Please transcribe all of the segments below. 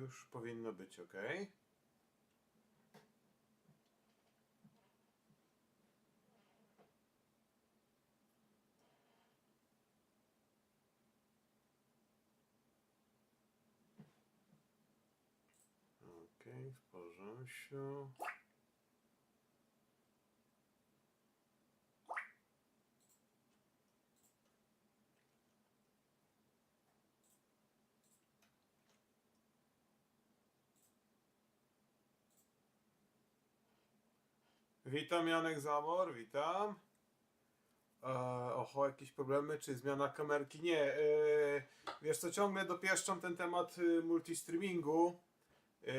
już powinno być ok. Ok, w porządku. Witam Janek Zamor, witam. E, oho, jakieś problemy, czy zmiana kamerki? Nie, e, wiesz co, ciągle dopieszczam ten temat y, multistreamingu e,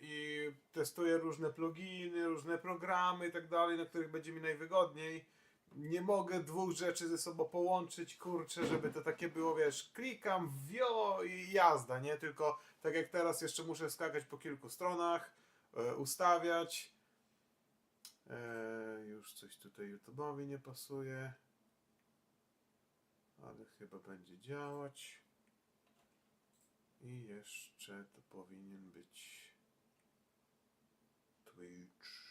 i testuję różne pluginy, różne programy i tak dalej, na których będzie mi najwygodniej. Nie mogę dwóch rzeczy ze sobą połączyć, kurczę, żeby to takie było, wiesz, klikam, wio i jazda, nie? Tylko tak jak teraz jeszcze muszę skakać po kilku stronach, e, ustawiać. E, już coś tutaj YouTube'owi nie pasuje. Ale chyba będzie działać. I jeszcze to powinien być Twitch.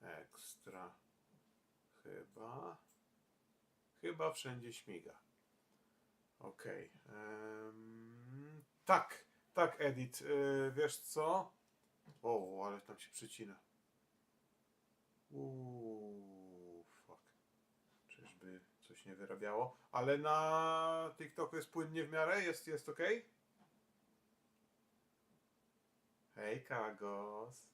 Ekstra. Chyba. Chyba wszędzie śmiga. Okej. em, tak, tak, Edit. y, wiesz co? O, ale tam się przycina. Uuu, fuck. Czyżby coś nie wyrabiało? Ale na TikToku jest płynnie w miarę? Jest, jest ok? Hej, Kagos.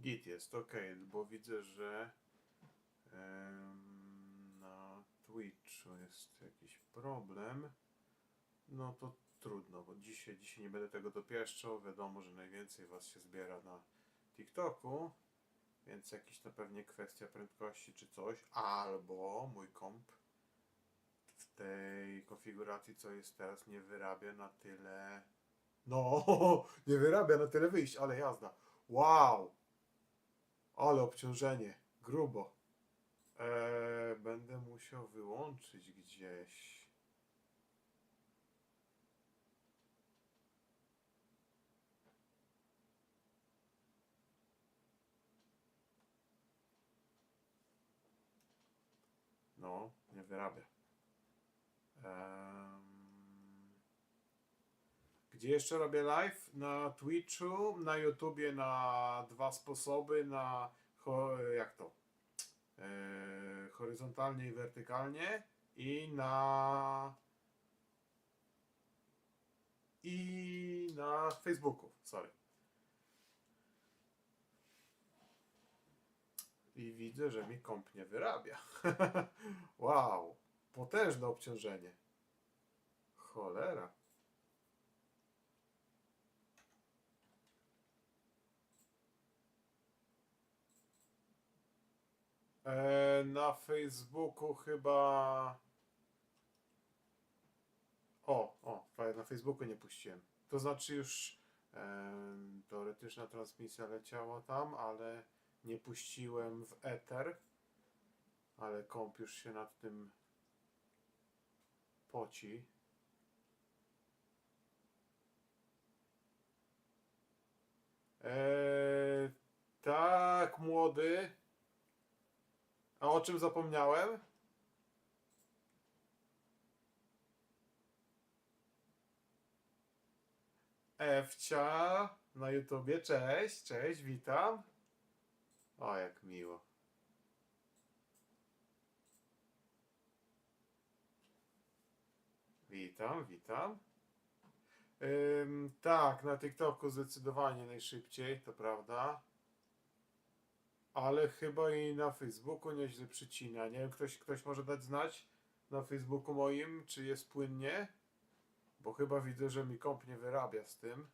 Git jest, ok, bo widzę, że na Twitchu jest jakiś problem. No to trudno, bo dzisiaj, dzisiaj nie będę tego dopieszczał. Wiadomo, że najwięcej Was się zbiera na TikToku, więc jakiś na pewnie kwestia prędkości czy coś, albo mój komp w tej konfiguracji, co jest teraz, nie wyrabia na tyle. No, nie wyrabia na tyle wyjść, ale jazda. Wow! Ale obciążenie, grubo. Eee, będę musiał wyłączyć gdzieś. No, nie wyrabia. Em, Gdzie jeszcze robię live? Na Twitchu, na YouTubie na dwa sposoby, na jak to? E, horyzontalnie i wertykalnie i na i na Facebooku, sorry. I widzę, że mi komp nie wyrabia. wow, potężne obciążenie. Cholera. E, na Facebooku chyba. O, o, na Facebooku nie puściłem. To znaczy już em, teoretyczna transmisja leciała tam, ale nie puściłem w Ether. Ale komp już się nad tym poci. Eee, tak, młody. A o czym zapomniałem? Ewcia na YouTubie, cześć, cześć, witam. O, jak miło. Witam, witam. Ym, tak, na TikToku zdecydowanie najszybciej, to prawda. Ale chyba i na Facebooku nieźle przycina. Nie wiem, ktoś, ktoś może dać znać na Facebooku moim, czy jest płynnie? Bo chyba widzę, że mi komp nie wyrabia z tym.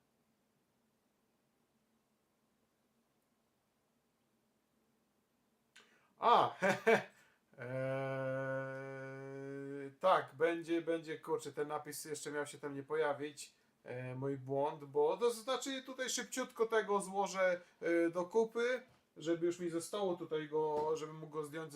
A, hehe. Eee, tak, będzie, będzie, kurczę, ten napis jeszcze miał się tam nie pojawić. e, mój błąd, bo to znaczy tutaj szybciutko tego złożę e, do kupy, żeby już mi zostało tutaj go, żebym mógł go zdjąć ze